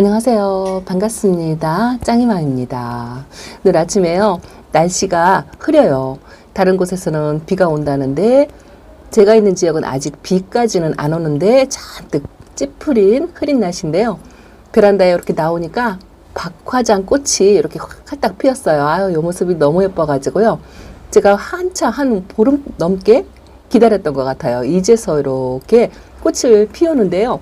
안녕하세요. 반갑습니다. 짱이마입니다. 오늘 아침에요. 날씨가 흐려요. 다른 곳에서는 비가 온다는데 제가 있는 지역은 아직 비까지는 안 오는데 잔뜩 찌푸린 흐린 날씨인데요. 베란다에 이렇게 나오니까 박화장 꽃이 이렇게 활딱 피었어요. 아유, 이 모습이 너무 예뻐가지고요. 제가 한참 한 보름 넘게 기다렸던 것 같아요. 이제서 이렇게 꽃을 피우는데요.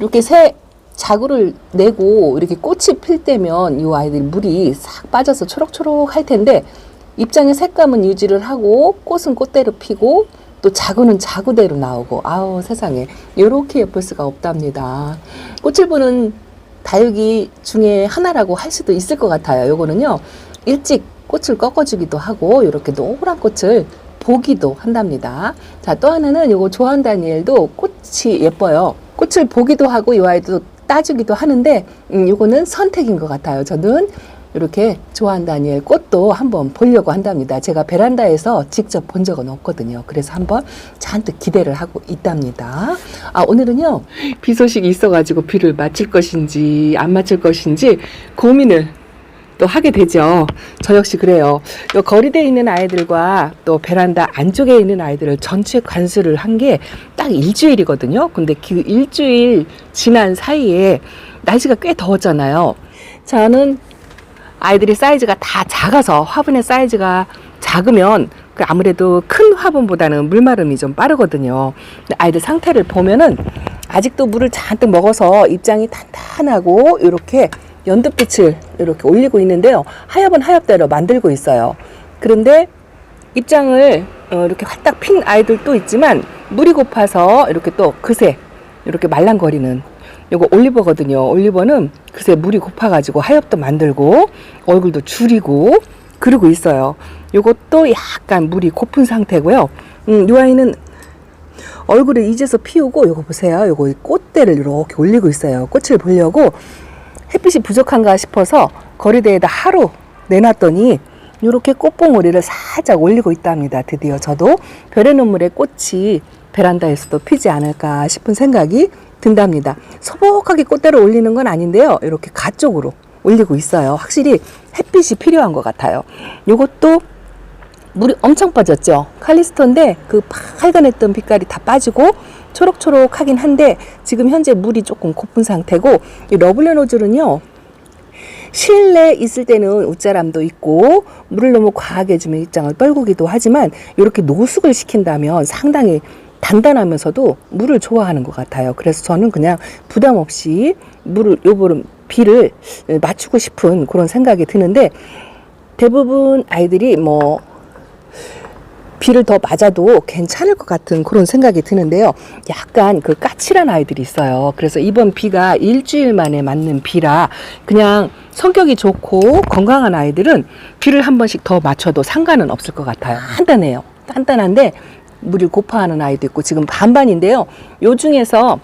이렇게 새 자구를 내고 이렇게 꽃이 필 때면 이 아이들이 물이 싹 빠져서 초록초록 할 텐데 입장의 색감은 유지를 하고 꽃은 꽃대로 피고 또 자구는 자구대로 나오고 아우 세상에 이렇게 예쁠 수가 없답니다. 꽃을 보는 다육이 중에 하나라고 할 수도 있을 것 같아요. 요거는요 일찍 꽃을 꺾어주기도 하고 이렇게 노란 꽃을 보기도 한답니다. 자, 또 하나는 요거 조한 다니엘도 꽃이 예뻐요. 꽃을 보기도 하고 이 아이도 따주기도 하는데 음, 요거는 선택인 것 같아요. 저는 이렇게 조한 다니엘 꽃도 한번 보려고 한답니다. 제가 베란다에서 직접 본 적은 없거든요. 그래서 한번 잔뜩 기대를 하고 있답니다. 아, 오늘은요, 비 소식이 있어가지고 비를 맞힐 것인지 안 맞힐 것인지 고민을 또 하게 되죠. 저 역시 그래요. 요 거리대에 있는 아이들과 또 베란다 안쪽에 있는 아이들을 전체 관수를 한 게 딱 일주일이거든요. 근데 그 일주일 지난 사이에 날씨가 꽤 더웠잖아요. 저는 아이들이 사이즈가 다 작아서 화분의 사이즈가 작으면 그 아무래도 큰 화분보다는 물마름이 좀 빠르거든요. 아이들 상태를 보면은 아직도 물을 잔뜩 먹어서 입장이 탄탄하고 이렇게 연두빛을 이렇게 올리고 있는데요. 하엽은 하엽대로 만들고 있어요. 그런데 입장을 어, 이렇게 활딱 핀 아이들도 있지만 물이 고파서 이렇게 또 그새 이렇게 말랑거리는 요거 올리버거든요. 올리버는 그새 물이 고파가지고 하엽도 만들고 얼굴도 줄이고 그러고 있어요. 요것도 약간 물이 고픈 상태고요. 음, 요 아이는 얼굴을 이제서 피우고 요거 보세요. 요거 꽃대를 이렇게 올리고 있어요. 꽃을 보려고 햇빛이 부족한가 싶어서 거리대에다 하루 내놨더니 이렇게 꽃봉오리를 살짝 올리고 있답니다. 드디어 저도 별의 눈물에 꽃이 베란다에서도 피지 않을까 싶은 생각이 든답니다. 소복하게 꽃대를 올리는 건 아닌데요. 이렇게 가쪽으로 올리고 있어요. 확실히 햇빛이 필요한 것 같아요. 이것도 물이 엄청 빠졌죠. 칼리스토인데 그 빨간했던 빛깔이 다 빠지고 초록초록 하긴 한데 지금 현재 물이 조금 고픈 상태고 이 러블레 노즐은요. 실내 있을 때는 웃자람도 있고 물을 너무 과하게 주면 입장을 떨구기도 하지만 이렇게 노숙을 시킨다면 상당히 단단하면서도 물을 좋아하는 것 같아요. 그래서 저는 그냥 부담 없이 물을 요보름 비를 맞추고 싶은 그런 생각이 드는데 대부분 아이들이 뭐 비를 더 맞아도 괜찮을 것 같은 그런 생각이 드는데요. 약간 그 까칠한 아이들이 있어요. 그래서 이번 비가 일주일 만에 맞는 비라 그냥 성격이 좋고 건강한 아이들은 비를 한 번씩 더 맞춰도 상관은 없을 것 같아요. 단단해요. 단단한데 물을 고파하는 아이도 있고 지금 반반인데요. 요 중에서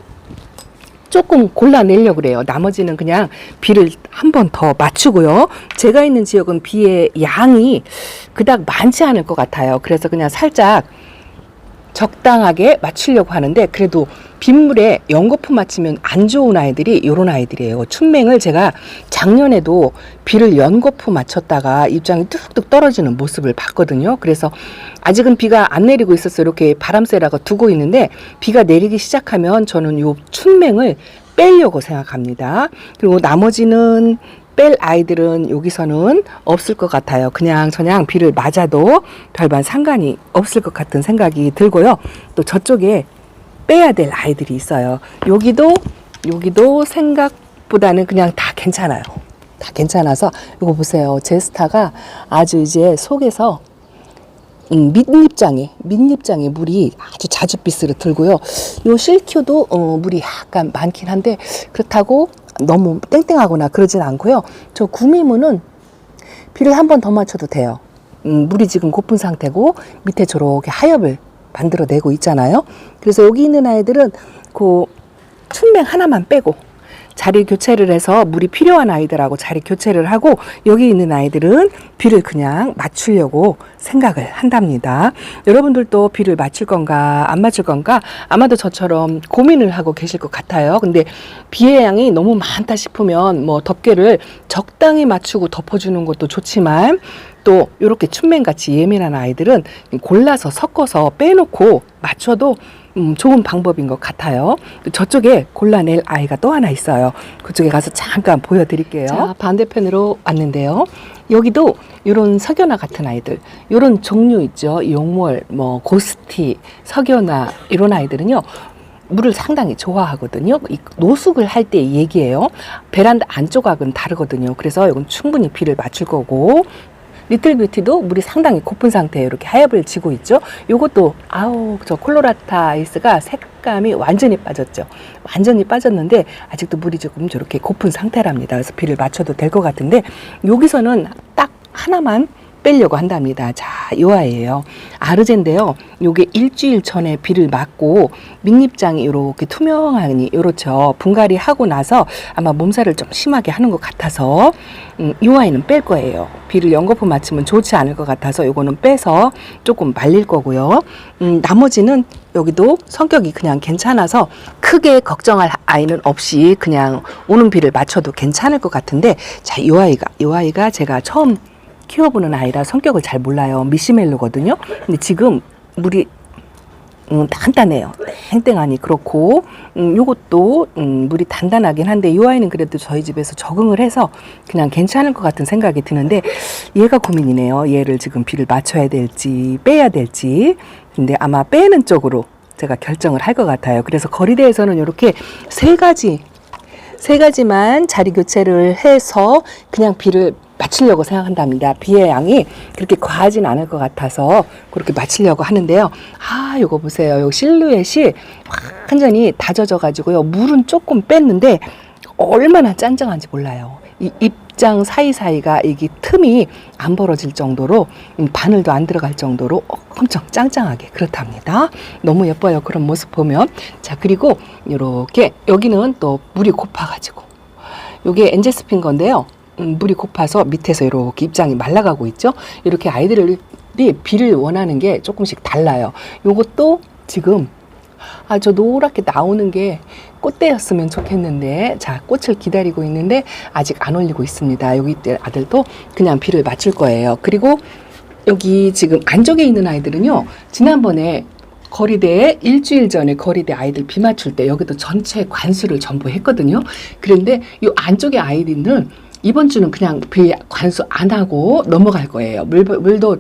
조금 골라내려고 그래요. 나머지는 그냥 비를 한 번 더 맞추고요. 제가 있는 지역은 비의 양이 그닥 많지 않을 것 같아요. 그래서 그냥 살짝 적당하게 맞추려고 하는데 그래도 빗물에 연거푸 맞추면 안 좋은 아이들이 이런 아이들이에요. 춘맹을 제가 작년에도 비를 연거푸 맞췄다가 입장이 뚝뚝 떨어지는 모습을 봤거든요. 그래서 아직은 비가 안 내리고 있어서 이렇게 바람 쐬라가 두고 있는데 비가 내리기 시작하면 저는 요 춘맹을 빼려고 생각합니다. 그리고 나머지는 뺄 아이들은 여기서는 없을 것 같아요. 그냥 저냥 비를 맞아도 별반 상관이 없을 것 같은 생각이 들고요. 또 저쪽에 빼야 될 아이들이 있어요. 여기도 여기도 생각보다는 그냥 다 괜찮아요. 다 괜찮아서 이거 보세요. 제스타가 아주 이제 속에서 음, 밑잎장에 밑잎장에 물이 아주 자줏빛으로 들고요. 요 실큐도 어, 물이 약간 많긴 한데 그렇다고 너무 땡땡하거나 그러진 않고요. 저 구미무는 비를 한 번 더 맞춰도 돼요. 음, 물이 지금 고픈 상태고 밑에 저렇게 하엽을 만들어내고 있잖아요. 그래서 여기 있는 아이들은 그 춘맹 하나만 빼고 자리 교체를 해서 물이 필요한 아이들하고 자리 교체를 하고 여기 있는 아이들은 비를 그냥 맞추려고 생각을 한답니다. 여러분들도 비를 맞출 건가 안 맞출 건가 아마도 저처럼 고민을 하고 계실 것 같아요. 근데 비의 양이 너무 많다 싶으면 뭐 덮개를 적당히 맞추고 덮어주는 것도 좋지만 또 이렇게 춘맨같이 예민한 아이들은 골라서 섞어서 빼놓고 맞춰도 음, 좋은 방법인 것 같아요. 저쪽에 골라낼 아이가 또 하나 있어요. 그쪽에 가서 잠깐 보여드릴게요. 자, 반대편으로 왔는데요. 여기도 이런 석연화 같은 아이들, 이런 종류 있죠. 용월, 뭐 고스티, 석연화 이런 아이들은요. 물을 상당히 좋아하거든요. 이 노숙을 할 때 얘기예요. 베란다 안쪽하고는 다르거든요. 그래서 이건 충분히 비를 맞출 거고 리틀 뷰티도 물이 상당히 고픈 상태에 이렇게 하엽을 지고 있죠. 요것도 아우 저 콜로라타 아이스가 색감이 완전히 빠졌죠. 완전히 빠졌는데 아직도 물이 조금 저렇게 고픈 상태랍니다. 그래서 비를 맞춰도 될 것 같은데 여기서는 딱 하나만 빼려고 한답니다. 자, 요 아이예요. 아르젠데요. 요게 일주일 전에 비를 맞고 밑잎장이 이렇게 투명하니 이렇죠. 분갈이 하고 나서 아마 몸살을 좀 심하게 하는 것 같아서 음, 요 아이는 뺄 거예요. 비를 연거푸 맞추면 좋지 않을 것 같아서 요거는 빼서 조금 말릴 거고요. 음, 나머지는 여기도 성격이 그냥 괜찮아서 크게 걱정할 아이는 없이 그냥 오는 비를 맞춰도 괜찮을 것 같은데 자, 요 아이가 요 아이가 제가 처음 키워보는 아이라 성격을 잘 몰라요. 미시멜로거든요. 근데 지금 물이 음, 단단해요. 땡땡하니 그렇고 음, 요것도 음, 물이 단단하긴 한데 이 아이는 그래도 저희 집에서 적응을 해서 그냥 괜찮을 것 같은 생각이 드는데 얘가 고민이네요. 얘를 지금 비를 맞춰야 될지 빼야 될지 근데 아마 빼는 쪽으로 제가 결정을 할 것 같아요. 그래서 거리대에서는 이렇게 세 가지 세 가지만 자리 교체를 해서 그냥 비를 맞추려고 생각한답니다. 비의 양이 그렇게 과하진 않을 것 같아서 그렇게 맞추려고 하는데요. 아, 요거 보세요. 요 실루엣이 완전히 다져져 가지고요. 물은 조금 뺐는데 얼마나 짠짠한지 몰라요. 이 입장 사이사이가 이게 틈이 안 벌어질 정도로 음, 바늘도 안 들어갈 정도로 엄청 짱짱하게 그렇답니다. 너무 예뻐요. 그런 모습 보면. 자, 그리고 이렇게 여기는 또 물이 고파가지고 요게 엔제스핀 건데요. 음, 물이 고파서 밑에서 이렇게 입장이 말라가고 있죠. 이렇게 아이들이 비를 원하는 게 조금씩 달라요. 요것도 지금 아, 저 노랗게 나오는 게 꽃대였으면 좋겠는데, 자, 꽃을 기다리고 있는데, 아직 안 올리고 있습니다. 여기 아들도 그냥 비를 맞출 거예요. 그리고 여기 지금 안쪽에 있는 아이들은요, 지난번에 거리대에 일주일 전에 거리대 아이들 비 맞출 때 여기도 전체 관수를 전부 했거든요. 그런데 이 안쪽에 아이들은 이번 주는 그냥 비 관수 안 하고 넘어갈 거예요. 물, 물도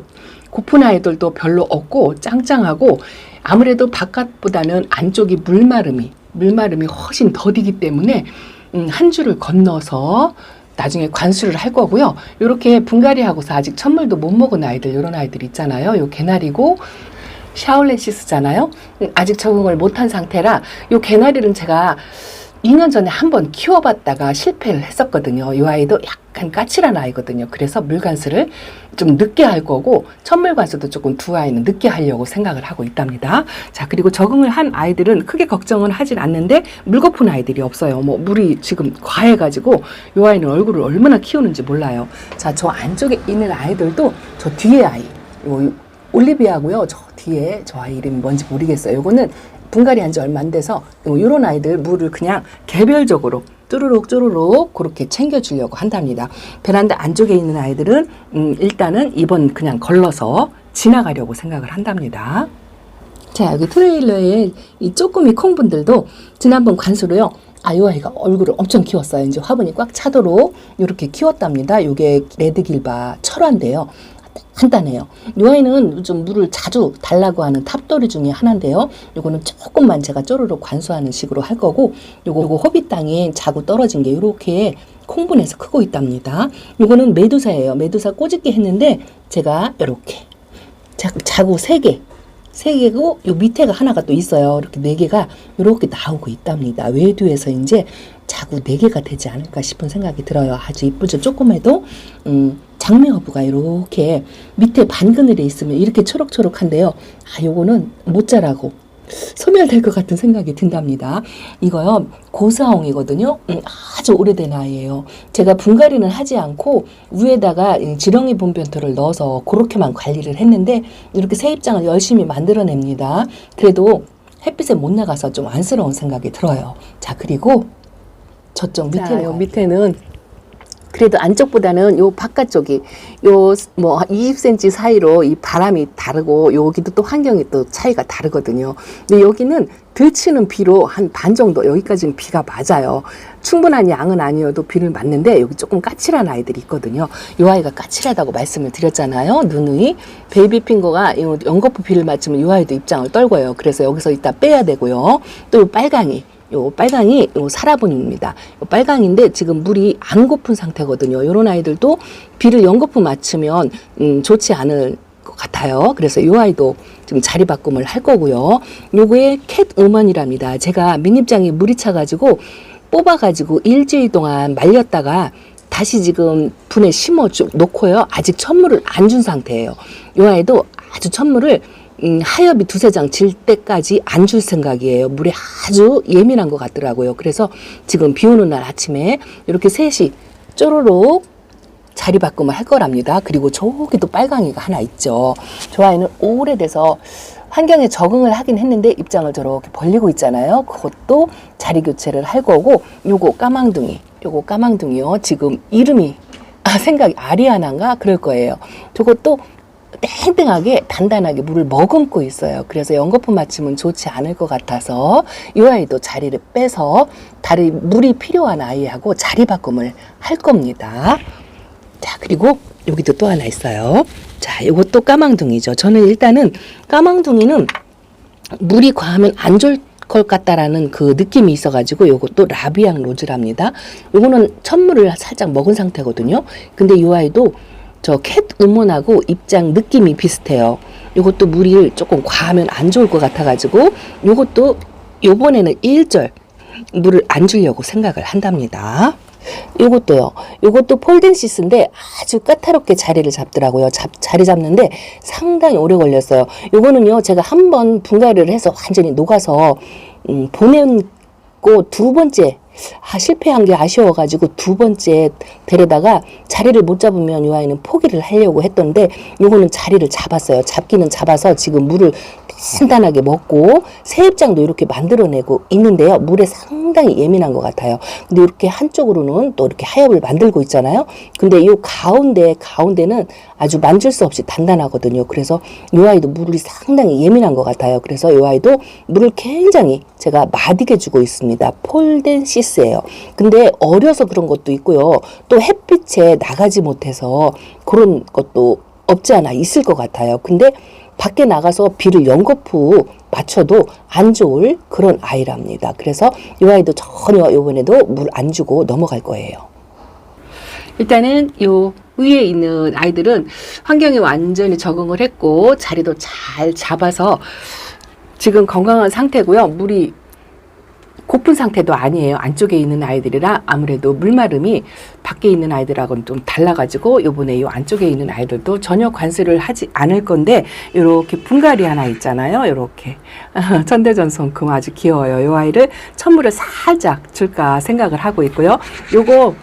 고픈 아이들도 별로 없고 짱짱하고 아무래도 바깥보다는 안쪽이 물마름이 물마름이 훨씬 더디기 때문에 음, 한 줄을 건너서 나중에 관수를 할 거고요. 이렇게 분갈이 하고서 아직 천물도 못 먹은 아이들 이런 아이들 있잖아요. 요 개나리고 샤올레시스잖아요. 음, 아직 적응을 못한 상태라 요 개나리는 제가 2년 전에 한번 키워봤다가 실패를 했었거든요. 이 아이도 약간 까칠한 아이거든요. 그래서 물관수를 좀 늦게 할 거고 천물관수도 조금 두 아이는 늦게 하려고 생각을 하고 있답니다. 자 그리고 적응을 한 아이들은 크게 걱정은 하진 않는데 물거푼 아이들이 없어요. 뭐 물이 지금 과해가지고 이 아이는 얼굴을 얼마나 키우는지 몰라요. 자 저 안쪽에 있는 아이들도 저 뒤에 아이 요 올리비아고요. 저 뒤에 저 아이 이름이 뭔지 모르겠어요. 요거는 분갈이 한 지 얼마 안 돼서 이런 아이들 물을 그냥 개별적으로 쭈루룩 쭈루룩 그렇게 챙겨주려고 한답니다. 베란다 안쪽에 있는 아이들은 음, 일단은 이번 그냥 걸러서 지나가려고 생각을 한답니다. 자 여기 트레일러에 이 쪼꼬미 콩분들도 지난번 관수로요. 아, 요 아이가 얼굴을 엄청 키웠어요. 이제 화분이 꽉 차도록 이렇게 키웠답니다. 요게 레드길바 철화인데요. 간단해요. 이 아이는 좀 물을 자주 달라고 하는 탑돌이 중에 하나인데요. 요거는 조금만 제가 쪼르륵 관수하는 식으로 할 거고, 요거, 요거 허비 땅에 자고 떨어진 게 이렇게 콩분해서 크고 있답니다. 요거는 메두사예요. 메두사 꼬집게 했는데, 제가 이렇게 자, 자구 세 개. 세 개고 요 밑에가 하나가 또 있어요. 이렇게 네 개가 이렇게 나오고 있답니다. 외두에서 이제 자구 네 개가 되지 않을까 싶은 생각이 들어요. 아주 이쁘죠. 조금해도 음, 장미 허브가 이렇게 밑에 반그늘에 있으면 이렇게 초록초록한데요. 아, 요거는 못 자라고 소멸될 것 같은 생각이 든답니다. 이거요 고사홍이거든요. 음, 아주 오래된 아이예요. 제가 분갈이는 하지 않고 위에다가 이 지렁이 본변토를 넣어서 그렇게만 관리를 했는데 이렇게 새 입장을 열심히 만들어냅니다. 그래도 햇빛에 못 나가서 좀 안쓰러운 생각이 들어요. 자 그리고 저쪽 밑에 자, 요요 밑에는 그래도 안쪽보다는 요 바깥쪽이 요 뭐 20cm 사이로 이 바람이 다르고 여기도 또 환경이 또 차이가 다르거든요. 근데 여기는 들치는 비로 한 반 정도 여기까지는 비가 맞아요. 충분한 양은 아니어도 비를 맞는데 여기 조금 까칠한 아이들이 있거든요. 요 아이가 까칠하다고 말씀을 드렸잖아요. 누누이 베이비 핑거가 요 연거푸 비를 맞으면 요 아이도 입장을 떨고요. 그래서 여기서 이따 빼야 되고요. 또요 빨강이 요 빨강이 요 사라본입니다. 요 빨강인데 지금 물이 안 고픈 상태거든요. 요런 아이들도 비를 연거푸 맞추면 음, 좋지 않을 것 같아요. 그래서 요 아이도 지금 자리 바꿈을 할 거고요. 요거에 캣 우먼이랍니다. 제가 민입장에 물이 차가지고 뽑아가지고 일주일 동안 말렸다가 다시 지금 분에 심어 쭉 놓고요. 아직 천물을 안 준 상태예요. 요 아이도 아주 천물을 음, 하엽이 두세 장 질 때까지 안 줄 생각이에요. 물에 아주 예민한 것 같더라고요. 그래서 지금 비 오는 날 아침에 이렇게 셋이 쪼로록 자리 바꿈을 할 거랍니다. 그리고 저기도 빨강이가 하나 있죠. 저 아이는 오래돼서 환경에 적응을 하긴 했는데 입장을 저렇게 벌리고 있잖아요. 그것도 자리 교체를 할 거고 요거 까망둥이, 요거 까망둥이요. 지금 이름이 아, 생각이 아리아나인가 그럴 거예요. 저것도 땡땡하게 단단하게 물을 머금고 있어요. 그래서 연거푸 맞춤은 좋지 않을 것 같아서 이 아이도 자리를 빼서 다리 물이 필요한 아이하고 자리 바꿈을 할 겁니다. 자, 그리고 여기도 또 하나 있어요. 자, 이것도 까망둥이죠. 저는 일단은 까망둥이는 물이 과하면 안 좋을 것 같다라는 그 느낌이 있어가지고 요것도 라비앙 로즈랍니다. 요거는 천물을 살짝 먹은 상태거든요. 근데 이 아이도 저 캣 우먼하고 입장 느낌이 비슷해요. 요것도 물이 조금 과하면 안 좋을 것 같아가지고 요것도 요번에는 일절 물을 안 주려고 생각을 한답니다. 요것도요. 요것도 폴덴시스인데 아주 까다롭게 자리를 잡더라고요. 잡, 자리 잡는데 상당히 오래 걸렸어요. 요거는요. 제가 한 번 분갈이를 해서 완전히 녹아서 음, 보냈고 두 번째 아, 실패한 게 아쉬워가지고 두 번째 데려다가 자리를 못 잡으면 이 아이는 포기를 하려고 했던데 요거는 자리를 잡았어요. 잡기는 잡아서 지금 물을 단단하게 먹고 새 입장도 이렇게 만들어내고 있는데요. 물에 상당히 예민한 것 같아요. 근데 이렇게 한쪽으로는 또 이렇게 하엽을 만들고 있잖아요. 근데 이 가운데 가운데는 아주 만질 수 없이 단단하거든요. 그래서 이 아이도 물이 상당히 예민한 것 같아요. 그래서 이 아이도 물을 굉장히 제가 마디게 주고 있습니다. 폴덴 시스예요. 근데 어려서 그런 것도 있고요. 또 햇빛에 나가지 못해서 그런 것도 없지 않아 있을 것 같아요. 근데 밖에 나가서 비를 연거푸 맞춰도 안 좋을 그런 아이랍니다. 그래서 이 아이도 전혀 이번에도 물 안 주고 넘어갈 거예요. 일단은 요 위에 있는 아이들은 환경에 완전히 적응을 했고 자리도 잘 잡아서 지금 건강한 상태고요. 물이 고픈 상태도 아니에요. 안쪽에 있는 아이들이라 아무래도 물마름이 밖에 있는 아이들하고는 좀 달라가지고 요번에 요 안쪽에 있는 아이들도 전혀 관수를 하지 않을 건데 요렇게 분갈이 하나 있잖아요. 요렇게 천대전송금 아주 귀여워요. 요 아이를 천물을 살짝 줄까 생각을 하고 있고요. 요거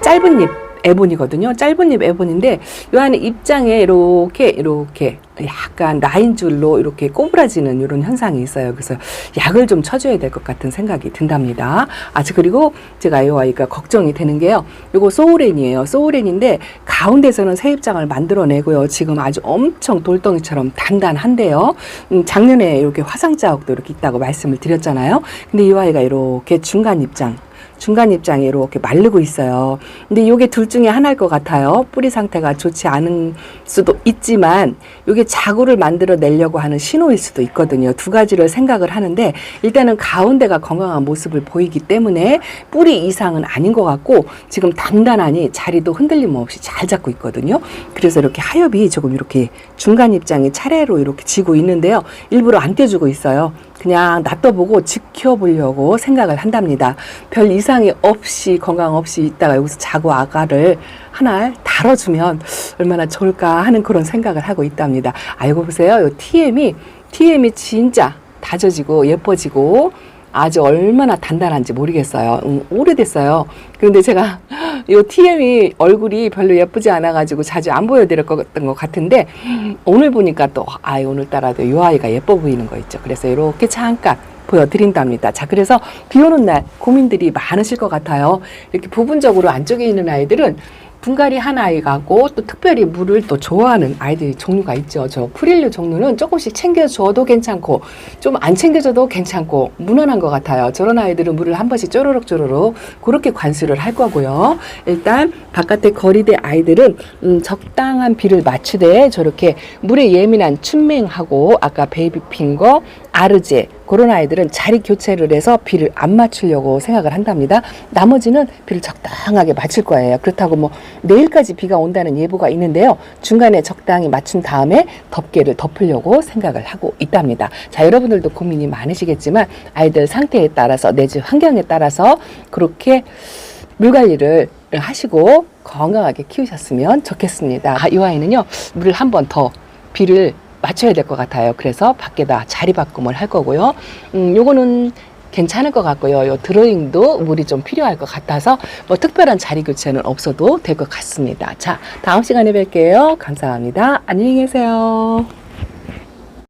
짧은 잎 에본이거든요. 짧은 잎 에본인데 요 안에 입장에 이렇게 이렇게 약간 라인 줄로 이렇게 꼬부라지는 이런 현상이 있어요. 그래서 약을 좀 쳐줘야 될 것 같은 생각이 든답니다. 아직 그리고 제가 이 아이가 걱정이 되는 게요. 요거 소우렌이에요. 소우렌인데 가운데서는 새 입장을 만들어내고요. 지금 아주 엄청 돌덩이처럼 단단한데요. 음, 작년에 이렇게 화상 자국도 이렇게 있다고 말씀을 드렸잖아요. 근데 이 아이가 이렇게 중간 입장 중간 입장이 이렇게 마르고 있어요. 근데 이게 둘 중에 하나일 것 같아요. 뿌리 상태가 좋지 않은 수도 있지만 이게 자구를 만들어 내려고 하는 신호일 수도 있거든요. 두 가지를 생각을 하는데 일단은 가운데가 건강한 모습을 보이기 때문에 뿌리 이상은 아닌 것 같고 지금 단단하니 자리도 흔들림 없이 잘 잡고 있거든요. 그래서 이렇게 하엽이 조금 이렇게 중간 입장이 차례로 이렇게 지고 있는데요. 일부러 안 떼주고 있어요. 그냥 놔둬보고 지켜보려고 생각을 한답니다. 별 이상이 없이 건강 없이 있다가 여기서 자고 아가를 하나 다뤄주면 얼마나 좋을까 하는 그런 생각을 하고 있답니다. 알고 보세요. 요 TM이 TM이 진짜 다져지고 예뻐지고 아주 얼마나 단단한지 모르겠어요. 음, 오래됐어요. 그런데 제가 요 TM이 얼굴이 별로 예쁘지 않아가지고 자주 안 보여드렸던 것 같은데 오늘 보니까 또 아, 오늘따라도 요 아이가 예뻐 보이는 거 있죠. 그래서 이렇게 잠깐 보여드린답니다. 자, 그래서 비 오는 날 고민들이 많으실 것 같아요. 이렇게 부분적으로 안쪽에 있는 아이들은 분갈이 한 아이가고 또 특별히 물을 또 좋아하는 아이들이 종류가 있죠. 저 프릴류 종류는 조금씩 챙겨줘도 괜찮고 좀 안 챙겨줘도 괜찮고 무난한 것 같아요. 저런 아이들은 물을 한 번씩 쪼르륵 쪼르륵 그렇게 관수를 할 거고요. 일단 바깥에 거리대 아이들은 음, 적당한 비를 맞추되 저렇게 물에 예민한 춘맹하고 아까 베이비핑거 아르제 그런 아이들은 자리 교체를 해서 비를 안 맞추려고 생각을 한답니다. 나머지는 비를 적당하게 맞출 거예요. 그렇다고 뭐 내일까지 비가 온다는 예보가 있는데요. 중간에 적당히 맞춘 다음에 덮개를 덮으려고 생각을 하고 있답니다. 자, 여러분들도 고민이 많으시겠지만 아이들 상태에 따라서 내지 환경에 따라서 그렇게 물 관리를 하시고 건강하게 키우셨으면 좋겠습니다. 아, 이 아이는요, 물을 한 번 더 비를 맞춰야 될 것 같아요. 그래서 밖에다 자리 바꿈을 할 거고요. 음, 요거는 괜찮을 것 같고요. 요 드로잉도 물이 좀 필요할 것 같아서 뭐 특별한 자리 교체는 없어도 될 것 같습니다. 자, 다음 시간에 뵐게요. 감사합니다. 안녕히 계세요.